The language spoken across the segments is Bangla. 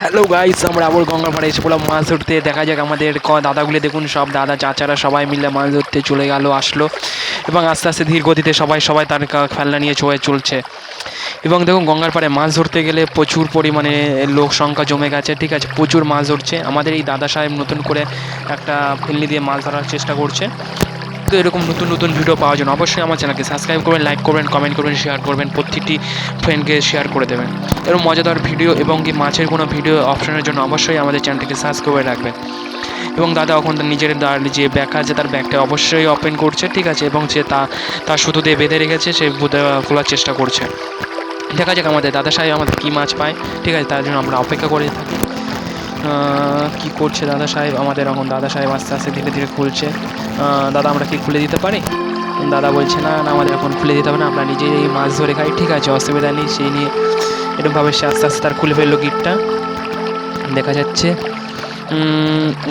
হ্যালো গাইস আমরা আবার গঙ্গা পাড়ে এসে পড়লাম মাছ ধরতে। দেখা যাক আমাদের ক- দাদাগুলি দেখুন, সব দাদা চাচারা সবাই মিলে মাছ ধরতে চলে গেল, আসলো। এবং আস্তে আস্তে ধীর গতিতে সবাই সবাই তার খেলনা নিয়ে চলে চলছে। এবং দেখুন গঙ্গার পাড়ে মাছ ধরতে গেলে প্রচুর পরিমাণে লোক সংখ্যা জমে গেছে, ঠিক আছে? প্রচুর মাছ ধরছে। আমাদের এই দাদা সাহেব নতুন করে একটা ফিল্লি দিয়ে মাছ ধরার চেষ্টা করছে। তো এরকম নতুন নতুন ভিডিও পাওয়ার জন্য অবশ্যই আমার চ্যানেলকে সাবস্ক্রাইব করবেন লাইক করবেন কমেন্ট করবেন শেয়ার করবেন প্রত্যেকটি ফ্রেন্ডকে শেয়ার করে দেবেন। এরকম মজাদার ভিডিও এবং কি মাছের কোনো ভিডিও অপশনের জন্য অবশ্যই আমাদের চ্যানেলটিকে সার্চ করে রাখবেন। এবং দাদা ওখান নিজের যে ব্যাগ আছে, তার ব্যাগটা অবশ্যই ওপেন করছে, ঠিক আছে? এবং সে তা, তার সুতো দিয়ে বেঁধে রেখেছে, সে খোলার চেষ্টা করছে। দেখা যাক আমাদের দাদা সাহেব আমাদের কী মাছ পায়, ঠিক আছে? তার জন্য আমরা অপেক্ষা করে থাকি। কি করছে দাদা সাহেব? আমাদের এখন দাদা সাহেব আস্তে আস্তে ধীরে ধীরে খুলছে। দাদা, আমরা কি খুলে দিতে পারি? দাদা বলছে, না না, আমাদের এখন খুলে দিতে হবে না, আমরা নিজেই এই মাছ ধরে খাই। ঠিক আছে, অসুবিধা নেই, সেই নিয়ে এরকমভাবে সে আস্তে আস্তে তার খুলে ফেলল গিটটা। দেখা যাচ্ছে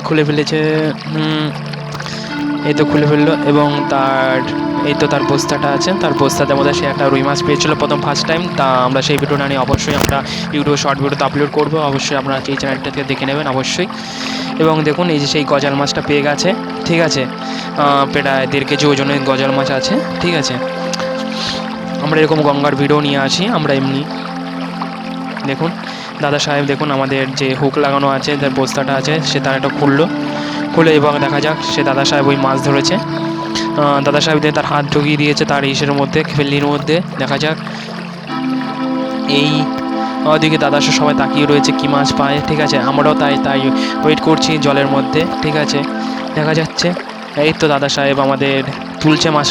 খুলে ফেলেছে এই তো খুলে ফেলল এবং তার, এই তো তার বস্তাটা আছে। তার বস্তাতে মধ্যে সে একটা রুই মাছ পেয়েছিল প্রথম ফার্স্ট টাইম তা আমরা সেই ভিডিওটা নিয়ে অবশ্যই আমরা ইউটিউব শর্ট ভিডিওতে আপলোড করব। অবশ্যই আপনারা এই চ্যানেলটা থেকে দেখে নেবেন অবশ্যই। এবং দেখুন, এই যে সেই গজাল মাছটা পেয়ে গেছে। ঠিক আছে? প্রায় দেড় কেজি ওজনের গজাল মাছ আছে। ঠিক আছে? আমরা এরকম গঙ্গার ভিডিও নিয়ে আসি আমরা এমনি দেখুন, দাদা সাহেব দেখুন আমাদের যে হুক লাগানো আছে যার বস্তাটা আছে, সে তার একটা খুললো। খুলে এবং দেখা যাক, সে দাদা সাহেব ওই মাছ ধরেছে। দাদা সাহেব তার হাত ঢুকিয়ে দিয়েছে তার ইসের মধ্যে ফেল্লির মধ্যে। দেখা যাক। এই ওদিকে দাদা সবাই তাকিয়ে রয়েছে কি মাছ পায়, ঠিক আছে? আমরাও তাই তাই ওয়েট করছি জলের মধ্যে, ঠিক আছে? দেখা যাচ্ছে। এই তো দাদা সাহেব আমাদের তুলছে মাছ।